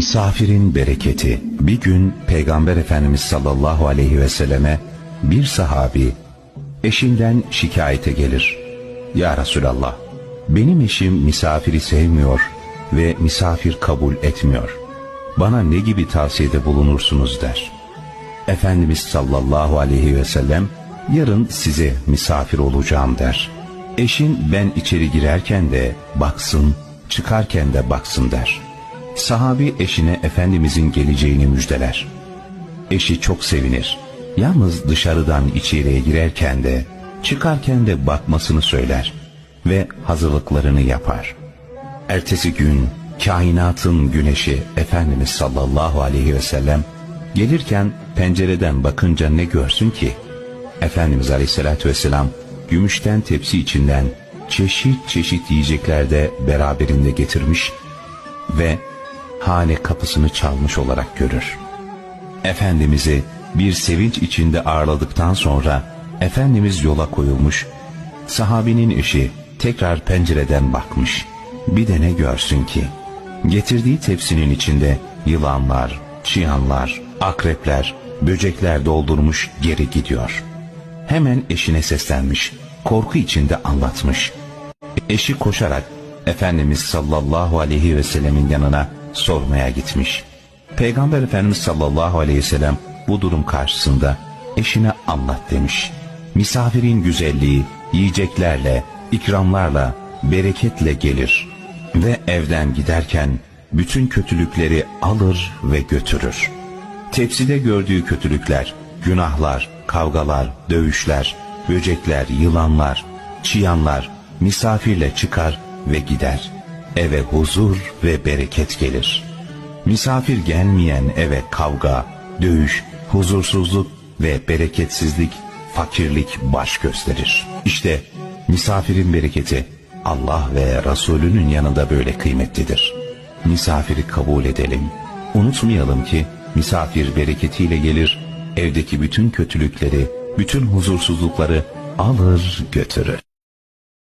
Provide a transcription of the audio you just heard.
Misafirin bereketi. Bir gün Peygamber Efendimiz sallallahu aleyhi ve selleme bir sahabi eşinden şikayete gelir. Ya Resulallah, benim eşim misafiri sevmiyor ve misafir kabul etmiyor. Bana ne gibi tavsiyede bulunursunuz der. Efendimiz sallallahu aleyhi ve sellem yarın size misafir olacağım der. Eşin ben içeri girerken de baksın, çıkarken de baksın der. Sahabi eşine Efendimizin geleceğini müjdeler. Eşi çok sevinir. Yalnız dışarıdan içeriye girerken de çıkarken de bakmasını söyler ve hazırlıklarını yapar. Ertesi gün kainatın güneşi Efendimiz sallallahu aleyhi ve sellem gelirken pencereden bakınca ne görsün ki? Efendimiz aleyhissalatü vesselam gümüşten tepsi içinden çeşit çeşit yiyecekler de beraberinde getirmiş ve hane kapısını çalmış olarak görür. Efendimiz'i bir sevinç içinde ağırladıktan sonra Efendimiz yola koyulmuş, sahabinin eşi tekrar pencereden bakmış. Bir de ne görsün ki? Getirdiği tepsinin içinde yılanlar, çıyanlar, akrepler, böcekler doldurmuş geri gidiyor. Hemen eşine seslenmiş, korku içinde anlatmış. Eşi koşarak Efendimiz sallallahu aleyhi ve sellemin yanına sormaya gitmiş. Peygamber Efendimiz sallallahu aleyhi ve sellem bu durum karşısında eşine anlat demiş. Misafirin güzelliği yiyeceklerle, ikramlarla, bereketle gelir ve evden giderken bütün kötülükleri alır ve götürür. Tepside gördüğü kötülükler, günahlar, kavgalar, dövüşler, böcekler, yılanlar, çıyanlar misafirle çıkar ve gider. Eve huzur ve bereket gelir. Misafir gelmeyen eve kavga, dövüş, huzursuzluk ve bereketsizlik, fakirlik baş gösterir. İşte misafirin bereketi Allah ve Resulünün yanında böyle kıymetlidir. Misafiri kabul edelim. Unutmayalım ki misafir bereketiyle gelir, evdeki bütün kötülükleri, bütün huzursuzlukları alır götürür.